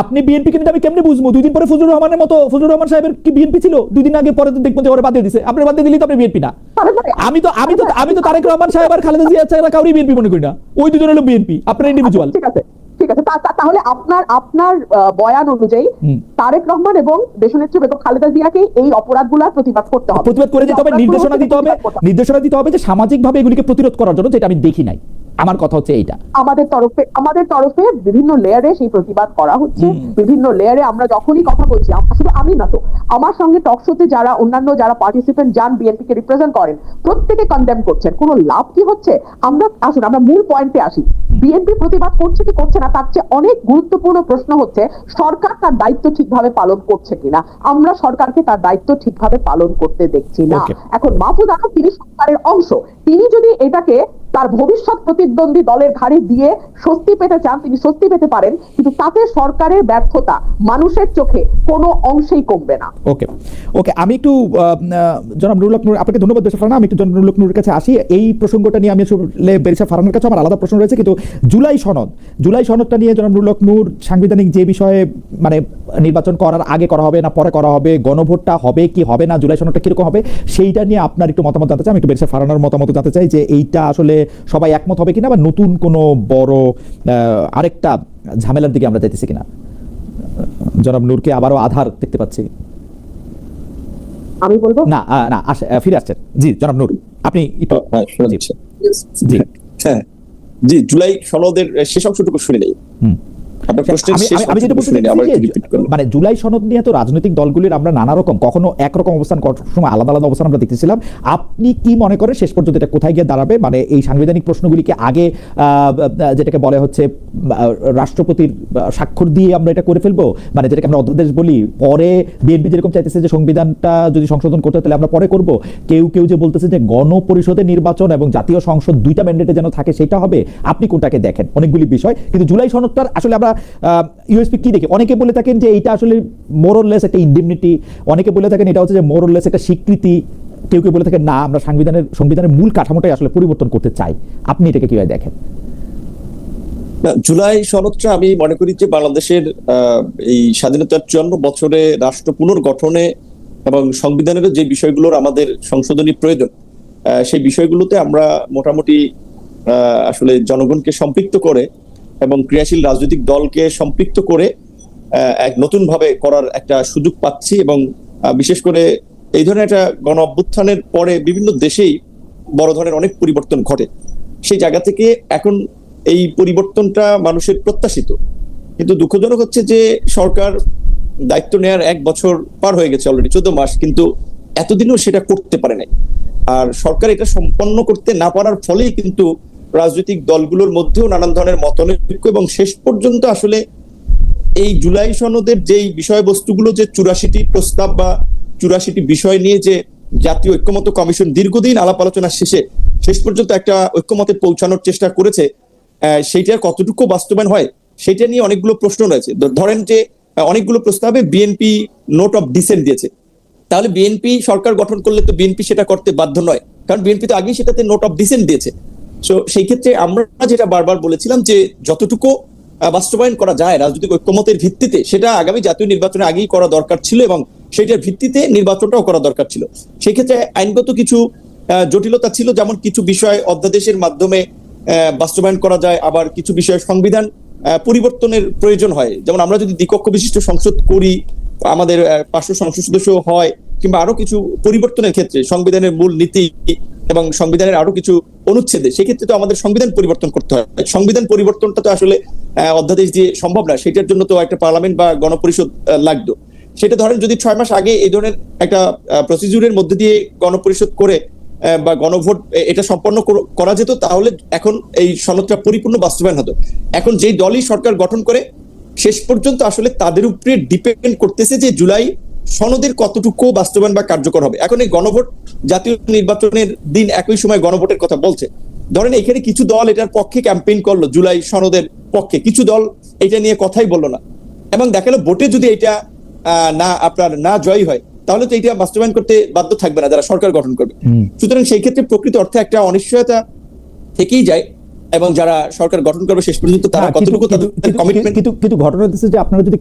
আপনি বিএনপি কিন্তু আমি কেমনে বুঝব? দুই দিন পরে ফজলুর রহমানের মতো ফজলুর রহমান সাহেবের কি বিএনপি ছিল? দুই দিন আগে পরে তো দেখব যে ওরা বাদ দিয়ে দিছে। আপনি বাদ দিয়ে দিলি তো আপনি বিএনপি না। আমি তো আমি তো আমি তো তারেক রহমান সাহেব আর খালেদা জিয়া ছাড়া কাউরি বিএনপি মনে করি না। ওই দুজন হলো বিএনপি আপনার ইন্ডিভিজুয়াল ঠিক আছে ঠিক আছে। তাহলে আপনার আপনার বয়ান অনুযায়ী তারেক রহমান এবং দেশনেত্রী বেগম খালেদা জিয়াকে এই অপরাধগুলোর প্রতিবাদ করতে হবে। প্রতিবাদ করে যেতে হবে নির্দেশনা দিতে হবে। নির্দেশনা দিতে হবে যে সামাজিকভাবে এগুলিকে প্রতিরোধ করার জন্য যেটা আমি দেখি নাই। আমার কথা হচ্ছে এইটা। আমাদের তরফে আমাদের তরফে বিভিন্ন লেয়ারে সেই প্রতিবাদ করা হচ্ছে। বিভিন্ন লেয়ারে আমরা যখনই কথা বলছি শুধু আমি না তো আমার সঙ্গে টক শোতে যারা অন্যান্য যারা পার্টিসিপেন্ট যান বিএনপি কে রিপ্রেজেন্ট করেন প্রত্যেকে কন্ডেম করছেন। কোনো লাভ কি হচ্ছে? আমরা আসুন আমরা মূল পয়েন্টে আসি। বিএনপি প্রতিবাদ করছে কি করছে না তার চেয়ে অনেক গুরুত্বপূর্ণ প্রশ্ন হচ্ছে সরকার তার দায়িত্ব ঠিকভাবে পালন করছে কিনা? আমরা সরকারকে তার দায়িত্ব ঠিকভাবে পালন করতে দেখছি না। এখন মাহফুজ আলম তিনি সরকারের অংশ। তিনি যদি এটাকে তার ভবিষ্যৎ প্রতিদ্বন্দ্বী দলের ঘাড়ে দিয়ে স্বস্তি পেতে চান, তিনি স্বস্তি পেতে পারেন, কিন্তু তাতে সরকারের ব্যর্থতা মানুষের চোখে কোনো অংশেই কমবে না। ওকে ওকে, আমি একটু জনাব নুরুল নূর, আপনাকে ধন্যবাদ বেশি ফারানা, আমি একটু জনাব নুরুল নূরের কাছে আসি। এই প্রসঙ্গটা নিয়ে আমি আসলে বেরিসা ফারানের কাছে আমার আলাদা প্রশ্ন রয়েছে, কিন্তু জুলাই সনদ, জুলাই সনদটা নিয়ে জনাব নুরুল নূর সাংবিধানিক যে বিষয়ে মানে নির্বাচন করার আগে করা হবে না পরে করা হবে? গণভোটটা হবে কি হবে না? জুলাই সনদটা কীরকম হবে? সেইটা নিয়ে আপনার একটু মতামত জানতে চাই। আমি একটু বেরিসা ফারানার মতামত জানতে চাই যে এইটা আসলে সবাই একমত হবে কিনা বা নতুন কোনো বড় আরেকটা ঝামেলার দিকে আমরা যাইতেছি কিনা? জনাব নূরকে আবারও আধার দেখতে পাচ্ছি। আমি বলব? না না ফিরে আসছেন। জি জনাব নূর আপনি একটু হ্যাঁ জি। জি। হ্যাঁ জুলাই সনদের শেষ অংশটুকু শুনে নেই। আমি যেটা বলতে করুন। মানে জুলাই সনদ নিয়ে তো রাজনৈতিক দলগুলির আমরা নানা রকম কখনো একরকম অবস্থান সময় আলাদা আলাদা অবস্থান আমরা দেখতেছিলাম। আপনি কি মনে করেন শেষ পর্যন্ত এটা কোথায় গিয়ে দাঁড়াবে? মানে এই সাংবিধানিক প্রশ্নগুলিকে আগে যেটাকে বলে হচ্ছে রাষ্ট্রপতির স্বাক্ষর দিয়ে আমরা এটা করে ফেলব? মানে যেটাকে আমরা অধ্যাদেশ বলি পরে বিএনপি যেরকম চাইতেছে যে সংবিধানটা যদি সংশোধন করতে তাহলে আমরা পরে করব। কেউ কেউ যে বলতেছে যে গণপরিষদের নির্বাচন এবং জাতীয় সংসদ দুইটা ম্যান্ডেটে যেন থাকে সেটা হবে। আপনি কোনটাকে দেখেন? অনেকগুলি বিষয়। কিন্তু জুলাই সনদটার আসলে আমরা ইউএসপি কি দেখি? অনেকে বলে থাকেন যে এইটা আসলে মোরললেস একটা ইন্ডিমনিটি অনেকে বলে থাকেন এটা হচ্ছে যে মোরললেস একটা স্বীকৃতি, কেউ কেউ বলে থাকেন, না, আমরা সাংবিধানের, সংবিধানের মূল কাঠামোটাই আসলে পরিবর্তন করতে চাই। আপনি এটাকে কীভাবে দেখেন? জুলাই সনদটা আমি মনে করি যে বাংলাদেশের এই স্বাধীনতার চুয়ান্ন বছরে রাষ্ট্র পুনর্গঠনে এবং সংবিধানের যে বিষয়গুলোর আমাদের সংশোধনী প্রয়োজন সেই বিষয়গুলোতে আমরা মোটামুটি আসলে জনগণকে সম্পৃক্ত করে এবং ক্রিয়াশীল রাজনৈতিক দলকে সম্পৃক্ত করে এক নতুন ভাবে করার একটা সুযোগ পাচ্ছি এবং বিশেষ করে এই ধরনের একটা গণ অভ্যুত্থানের পরে বিভিন্ন দেশেই বড় ধরনের অনেক পরিবর্তন ঘটে। সেই জায়গা থেকে এখন এই পরিবর্তনটা মানুষের প্রত্যাশিত। কিন্তু দুঃখজনক হচ্ছে যে সরকার দায়িত্ব নেওয়ার এক বছর পার হয়ে গেছে অলরেডি চোদ্দ মাস, কিন্তু এতদিনও সেটা করতে পারে নাই। আর সরকার এটা সম্পন্ন করতে না পারার ফলেই কিন্তু রাজনৈতিক দলগুলোর মধ্যেও নানান ধরনের মতানৈক্য এবং শেষ পর্যন্ত আসলে এই জুলাই সনদের যেই বিষয়বস্তুগুলো যে চুরাশিটি প্রস্তাব বা চুরাশিটি বিষয় নিয়ে যে জাতীয় ঐক্যমত কমিশন দীর্ঘদিন আলাপ আলোচনা শেষে শেষ পর্যন্ত একটা ঐক্যমতে পৌঁছানোর চেষ্টা করেছে আহ, সেইটার কতটুকু বাস্তবায়ন হয় সেটা নিয়ে অনেকগুলো প্রশ্ন রয়েছে। ধরেন যে অনেকগুলো প্রস্তাবে বিএনপি নোট অফ ডিসেন্ট দিয়েছে। তাহলে বিএনপি সরকার গঠন করলে তো বিএনপি সেটা করতে বাধ্য নয়। কারণ বিএনপি তো আগেই সেটাতে নোট অফ ডিসেন্ট দিয়েছে। সো সেই ক্ষেত্রে আমরা যেটা বারবার বলেছিলাম যে যতটুকু বাস্তবায়ন করা যায় রাজনৈতিক ঐক্যমতের ভিত্তিতে, সেটা আগামী জাতীয় নির্বাচনে আগেই করা দরকার ছিল এবং সেটার ভিত্তিতে নির্বাচনটাও করা দরকার ছিল। সেই ক্ষেত্রে আইনগত কিছু জটিলতা ছিল, যেমন কিছু বিষয় অধ্যাদেশের মাধ্যমে বাস্তবায়ন করা যায়, আবার কিছু বিষয় সংবিধান পরিবর্তনের প্রয়োজন হয়। যেমন আমরা যদি দ্বিকক্ষ বিশিষ্ট সংসদ করি, আমাদের পাঁচশো সংসদ সদস্য হয়, কিংবা আরও কিছু পরিবর্তনের ক্ষেত্রে সংবিধানের মূল নীতি এবং সংবিধানের আরও কিছু অনুচ্ছেদে, সেক্ষেত্রে তো আমাদের সংবিধান পরিবর্তন করতে হয়। সংবিধান পরিবর্তনটা তো আসলে অধ্যাদেশ দিয়ে সম্ভব না, সেটার জন্য তো একটা পার্লামেন্ট বা গণপরিষদ লাগতো। সেটা ধরেন যদি ছয় মাস আগে এই ধরনের একটা প্রসিডিউরের মধ্যে দিয়ে গণপরিষদ করে বা গণভোট এটা সম্পন্ন করা যেত, তাহলে এখন এই সনদটা পরিপূর্ণ বাস্তবায়ন হতো। এখন যেই দলই সরকার গঠন করে, শেষ পর্যন্ত আসলে তাদের উপরে ডিপেন্ড করতেছে যে জুলাই সনদের কতটুকু বাস্তবায়ন বা কার্যকর হবে? এখন এই গণভোট জাতীয় নির্বাচনের দিন একই সময় গণভোটের কথা বলছে। ধরেন এখানে কিছু দল এটার পক্ষে ক্যাম্পেইন করল জুলাই সনদের পক্ষে। কিছু দল এটা নিয়ে কথাই বলল না। এবং দেখাল ভোটে যদি এটা না আপনার না জয় হয় তাহলে তো এটা বাস্তবায়ন করতে বাধ্য থাকবে না যারা সরকার গঠন করবে। সুতরাং সেই ক্ষেত্রে প্রকৃত অর্থে একটা অনিশ্চয়তা থেকেই যায় এবং যারা সরকার গঠন করবে শেষ পর্যন্ত তারা কিন্তু- কতটুকু তাদের কমিটমেন্ট কিন্তু কিন্তু ঘটনা হচ্ছে যে আপনারা যদি